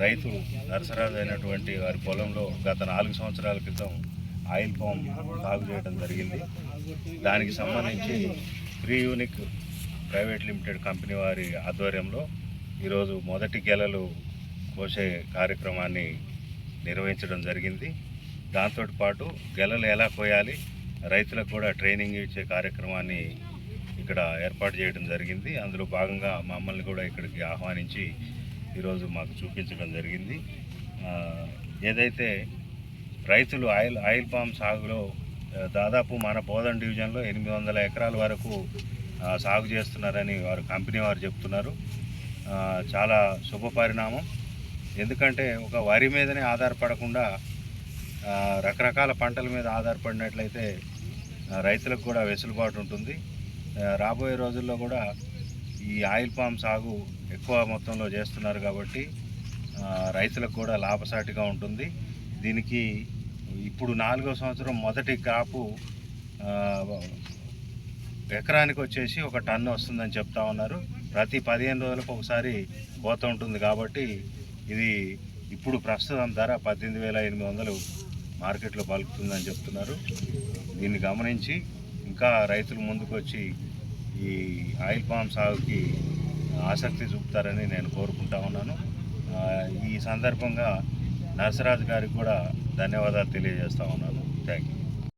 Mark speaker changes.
Speaker 1: రైతు నరసరాజు అయినటువంటి వారి పొలంలో గత నాలుగు సంవత్సరాల క్రితం ఆయిల్ పామ్ సాగు చేయడం జరిగింది. దానికి సంబంధించి pre unique private limited company వారి ఆధ్వర్యంలో ఈరోజు మొదటి గెలలు కోసే కార్యక్రమాన్ని నిర్వహించడం జరిగింది. దాంతో పాటు గెలలు ఎలా కోయాలి రైతులకు కూడా ట్రైనింగ్ ఇచ్చే కార్యక్రమాన్ని ఇక్కడ ఏర్పాటు చేయడం జరిగింది. అందులో భాగంగా మమ్మల్ని కూడా ఇక్కడికి ఆహ్వానించి ఈరోజు మాకు చూపించడం జరిగింది. ఏదైతే రైతులు ఆయిల్ ఆయిల్ పామ్ సాగులో దాదాపు మన బోధన్ డివిజన్లో ఎనిమిది వందల ఎకరాల వరకు సాగు చేస్తున్నారని వారు కంపెనీ వారు చెప్తున్నారు. చాలా శుభ పరిణామం. ఎందుకంటే ఒక వరి మీదనే ఆధారపడకుండా రకరకాల పంటల మీద ఆధారపడినట్లయితే రైతులకు కూడా వెసులుబాటు ఉంటుంది. రాబోయే రోజుల్లో కూడా ఈ ఆయిల్ పామ్ సాగు ఎక్కువ మొత్తంలో చేస్తున్నారు కాబట్టి రైతులకు కూడా లాభసాటిగా ఉంటుంది. దీనికి ఇప్పుడు నాలుగో సంవత్సరం మొదటి క్రాపు ఎకరానికి వచ్చేసి ఒక టన్ను వస్తుందని చెప్తా ఉన్నారు. ప్రతి పదిహేను రోజులకు ఒకసారి కోత ఉంటుంది కాబట్టి ఇది ఇప్పుడు ప్రస్తుతం ధర పద్దెనిమిది వేల ఎనిమిది వందలు మార్కెట్లో పలుకుతుందని చెప్తున్నారు. దీన్ని గమనించి ఇంకా రైతులు ముందుకు వచ్చి ఈ ఆయిల్ పామ్ సాగుకి ఆసక్తి చూపుతారని నేను కోరుకుంటా ఉన్నాను. ఈ సందర్భంగా నరసరాజు గారికి కూడా ధన్యవాదాలు తెలియజేస్తా ఉన్నాను. Thank you